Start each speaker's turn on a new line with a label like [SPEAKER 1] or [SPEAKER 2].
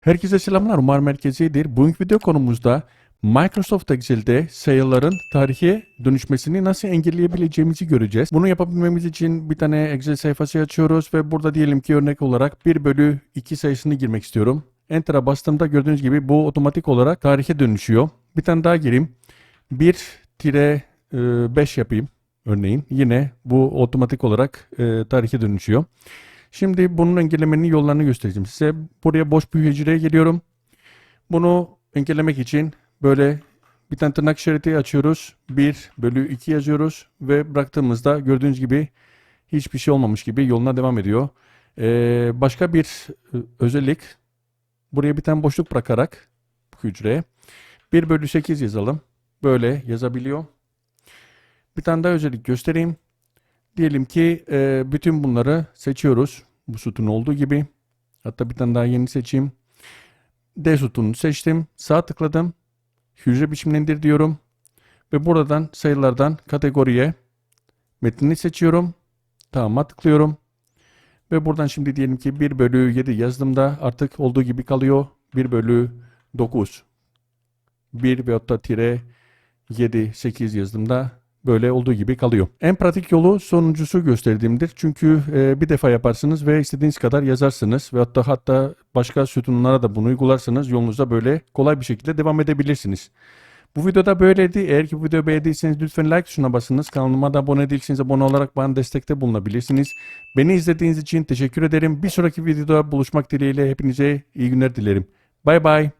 [SPEAKER 1] Herkese selamlar. Umar Merkezi'dir. Bugünkü video konumuzda Microsoft Excel'de sayıların tarihe dönüşmesini nasıl engelleyebileceğimizi göreceğiz. Bunu yapabilmemiz için bir tane Excel sayfası açıyoruz ve burada diyelim ki örnek olarak 1 bölü 2 sayısını girmek istiyorum. Enter'a bastığımda gördüğünüz gibi bu otomatik olarak tarihe dönüşüyor. Bir tane daha gireyim. 1-5 yapayım örneğin. Yine bu otomatik olarak e, tarihe dönüşüyor. Şimdi bunun engellemenin yollarını göstereceğim size. Buraya boş bir hücreye geliyorum. Bunu engellemek için böyle bir tane tırnak işareti açıyoruz. 1 bölü 2 yazıyoruz ve bıraktığımızda gördüğünüz gibi hiçbir şey olmamış gibi yoluna devam ediyor. Ee, başka bir e, özellik buraya bir tane boşluk bırakarak bu hücreye 1 bölü 8 yazalım. Böyle yazabiliyor. Bir tane daha özellik göstereyim. Diyelim ki e, bütün bunları seçiyoruz. Bu sütun olduğu gibi. Hatta bir tane daha yeni seçeyim. D sütununu seçtim. Sağ tıkladım. Hücre biçimlendir diyorum. Ve buradan sayılardan kategoriye metnini seçiyorum. Tamam'a tıklıyorum. Ve buradan şimdi diyelim ki 1 bölü 7 yazdığımda artık olduğu gibi kalıyor. 1 bölü 9. 1 veyahut da tire 7, 8 yazdığımda böyle olduğu gibi kalıyor. En pratik yolu sonuncusu gösterdiğimdir. Çünkü e, bir defa yaparsınız ve istediğiniz kadar yazarsınız ve hatta hatta başka sütunlara da bunu uygularsanız yolunuza böyle kolay bir şekilde devam edebilirsiniz. Bu videoda böyleydi. Eğer ki bu videoyu beğendiyseniz lütfen like tuşuna basınız. Kanalıma da abone değilseniz abone olarak bana destekte bulunabilirsiniz. Beni izlediğiniz için teşekkür ederim. Bir sonraki videoda buluşmak dileğiyle hepinize iyi günler dilerim. Bay bay.